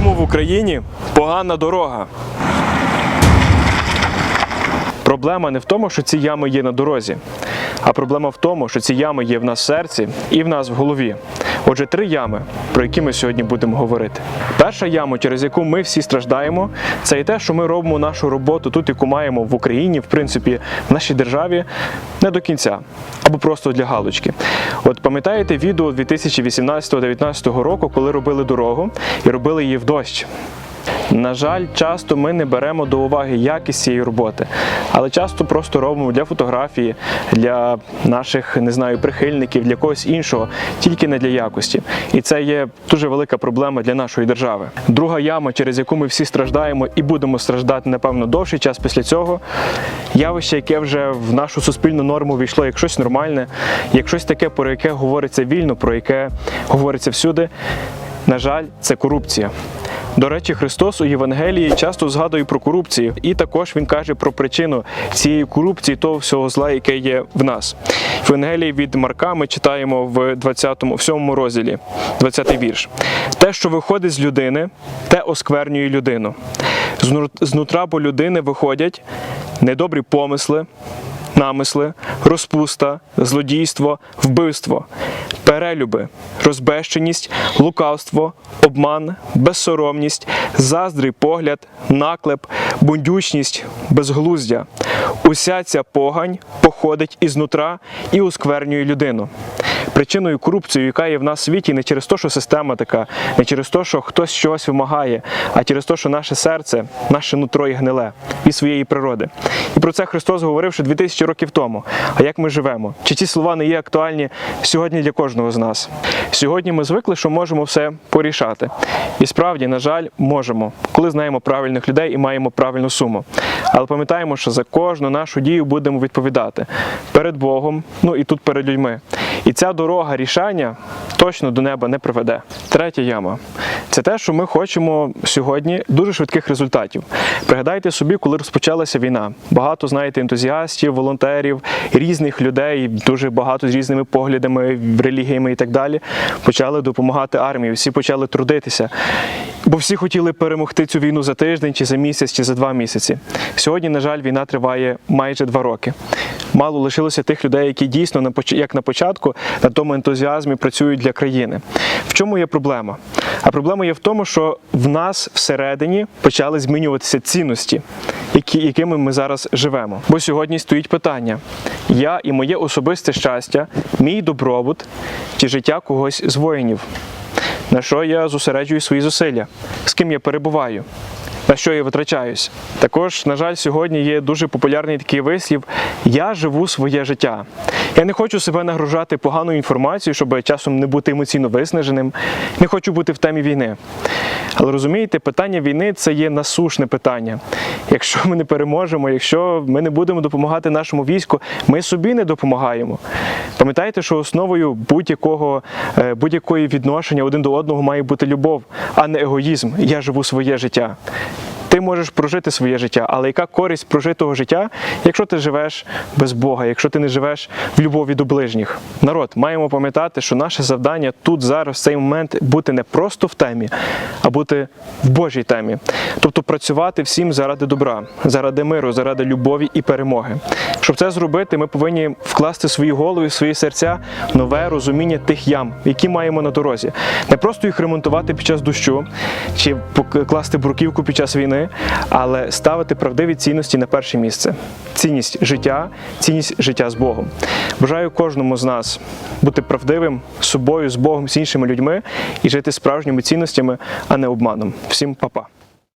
Чому в Україні погана дорога? Проблема не в тому, що ці ями є на дорозі, а проблема в тому, що ці ями є в нас в серці і в нас в голові. Отже, три ями, про які ми сьогодні будемо говорити. Перша яма, через яку ми всі страждаємо, це і те, що ми робимо нашу роботу тут, яку маємо в Україні, в принципі, в нашій державі, не до кінця, або просто для галочки. От пам'ятаєте відео 2018-2019 року, коли робили дорогу і робили її в дощ. На жаль, часто ми не беремо до уваги якість цієї роботи, але часто просто робимо для фотографії, для наших не знаю, прихильників, для когось іншого, тільки не для якості. І це є дуже велика проблема для нашої держави. Друга яма, через яку ми всі страждаємо і будемо страждати, напевно, довший час після цього. Явище, яке вже в нашу суспільну норму війшло як щось нормальне, як щось таке, про яке говориться вільно, про яке говориться всюди. На жаль, це корупція. До речі, Христос у Євангелії часто згадує про корупцію, і також він каже про причину цієї корупції, того всього зла, яке є в нас. В Євангелії від Марка ми читаємо в 20 в 7 розділі, 20 вірш. Те, що виходить з людини, те осквернює людину. З нут- З нутра бо людини виходять недобрі помисли, намисли, розпуста, злодійство, вбивство, перелюби, розбещеність, лукавство, обман, безсоромність, заздрий погляд, наклеп, бундючність, безглуздя. Уся ця погань походить із нутра і осквернює людину. Причиною корупції, яка є в нас в світі, не через те, що система така, не через те, що хтось щось вимагає, а через те, що наше серце, наше нутро є гниле від своєї природи. І про це Христос говорив ще 2000 років тому. А як ми живемо? Чи ці слова не є актуальні сьогодні для кожного з нас? Сьогодні ми звикли, що можемо все порішати. І справді, на жаль, можемо, коли знаємо правильних людей і маємо правильну суму. Але пам'ятаємо, що за кожну нашу дію будемо відповідати перед Богом, ну і тут перед людьми. І ця дорога рішання точно до неба не приведе. Третя яма це те, що ми хочемо сьогодні дуже швидких результатів. Пригадайте собі, коли розпочалася війна. Багато знаєте ентузіастів, волонтерів, різних людей, дуже багато з різними поглядами, релігіями і так далі, почали допомагати армії. Всі почали трудитися. Бо всі хотіли перемогти цю війну за тиждень, чи за місяць, чи за два місяці. Сьогодні, на жаль, війна триває майже два роки. Мало лишилося тих людей, які дійсно на як на початку на тому ентузіазмі працюють для країни. В чому є проблема? А проблема є в тому, що в нас всередині почали змінюватися цінності, які, якими ми зараз живемо. Бо сьогодні стоїть питання: я і моє особисте щастя, мій добробут чи життя когось з воїнів на що я зосереджую свої зусилля, з ким я перебуваю, на що я витрачаюсь. Також, на жаль, сьогодні є дуже популярний такий вислів: я живу своє життя. Я не хочу себе нагружати поганою інформацією, щоб часом не бути емоційно виснаженим, не хочу бути в темі війни. Але розумієте, питання війни це є насушне питання. Якщо ми не переможемо, якщо ми не будемо допомагати нашому війську, ми собі не допомагаємо. Пам'ятайте, що основою будь-якого е, будь-якої відношення один до одного має бути любов, а не егоїзм. Я живу своє життя. Ти можеш прожити своє життя, але яка користь прожитого життя, якщо ти живеш без Бога, якщо ти не живеш в любові до ближніх? Народ, маємо пам'ятати, що наше завдання тут зараз, в цей момент, бути не просто в темі, а бути в Божій темі. Тобто працювати всім заради добра, заради миру, заради любові і перемоги. Щоб це зробити, ми повинні вкласти свої голови, свої серця нове розуміння тих ям, які маємо на дорозі. Не просто їх ремонтувати під час дощу чи покласти бруківку під час війни, але ставити правдиві цінності на перше місце. Цінність життя, цінність життя з Богом. Бажаю кожному з нас бути правдивим з собою, з Богом, з іншими людьми і жити справжніми цінностями, а не обманом. Всім па-па.